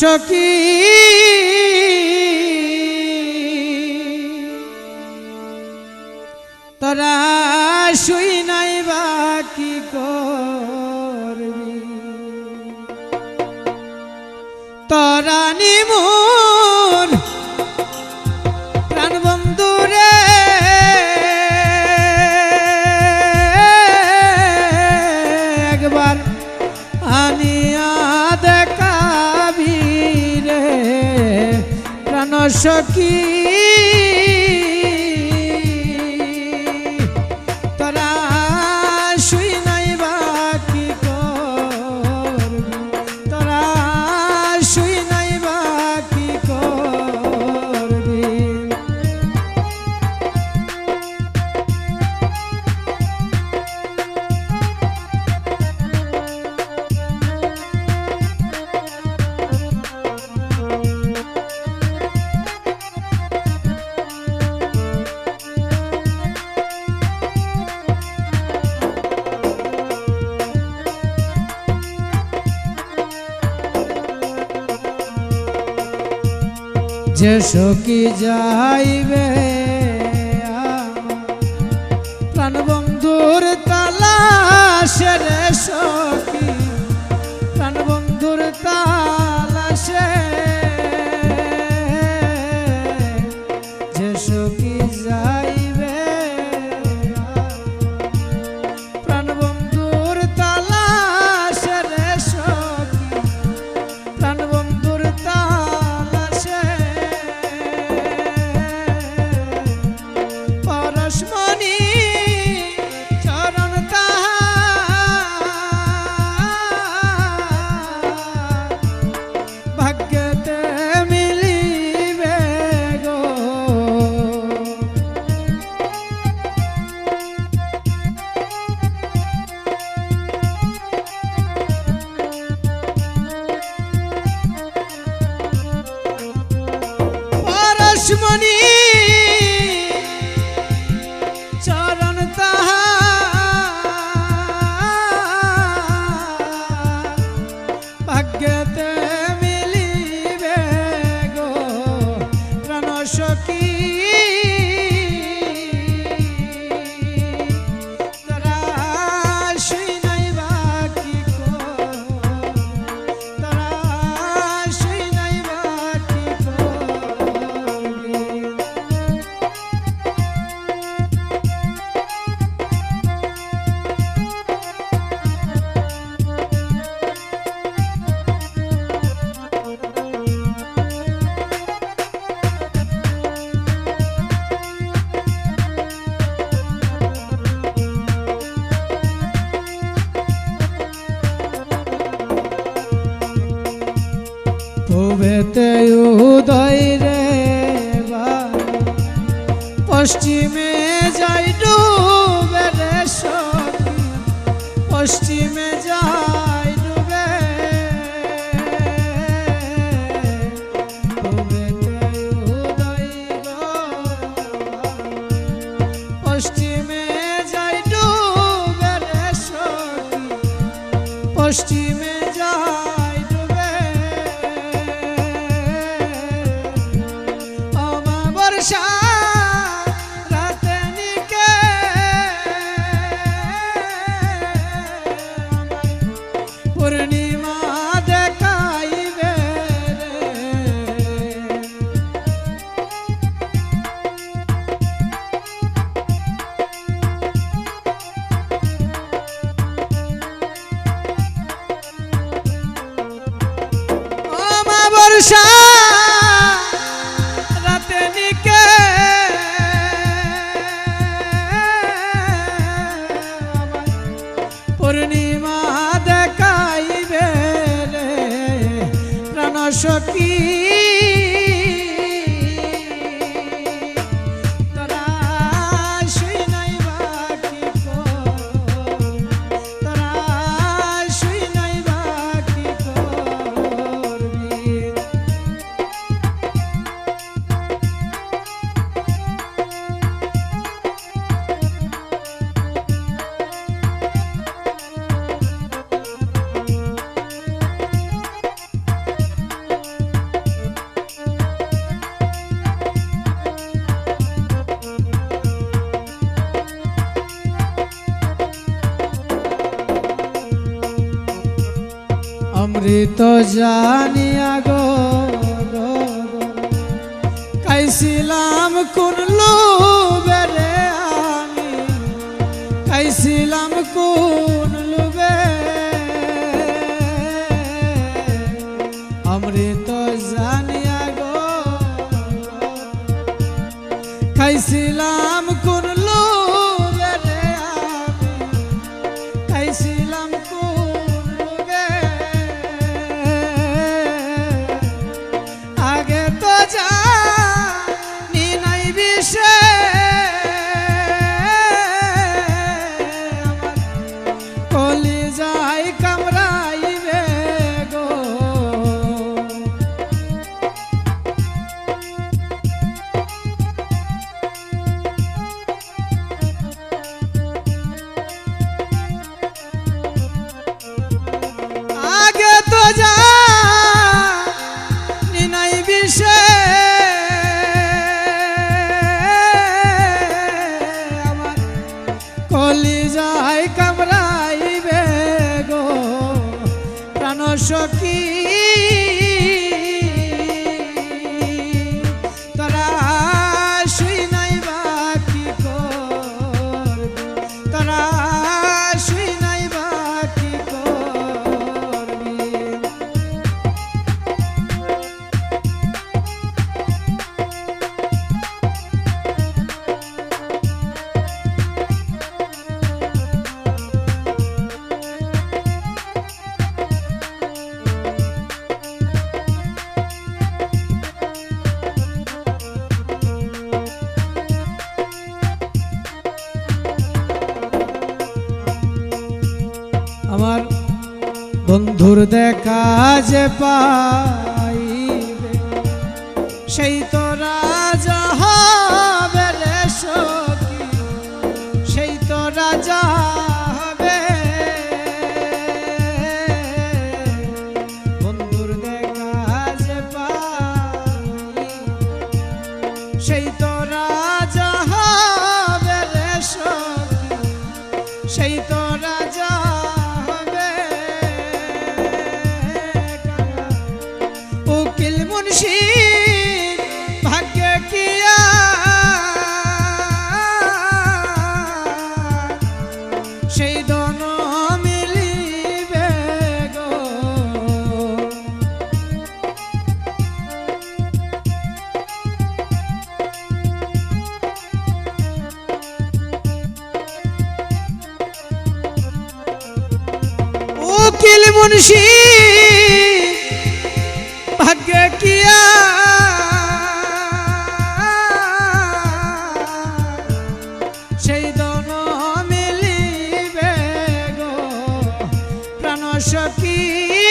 সখী। তোরা শুই নাই বা কি করবি? তোরা নিমু সখী যে সকি যাইবে প্রাণবন্ধুর তালা সে পূবেতে উদয় রে পশ্চিমে যাই ডুবে রে পশ্চিমে আশা। রাতে নিকে। পূর্ণিমা দেখাইবে রে প্রাণ সখী। করি তো জানি আগো কাইছিলাম কোন লুবে রে আমি কাইছিলাম কোন বেড়ে সখী। তারা দেখা যে পাই সেই তো রাজা হবে সখী। সেই তো রাজা হবে। বন্ধুর দেখা যে পাই সেই তো দিল মুন্সি ভাগ্য কিয়া সেই দন মিলিবে গো প্রাণ সখী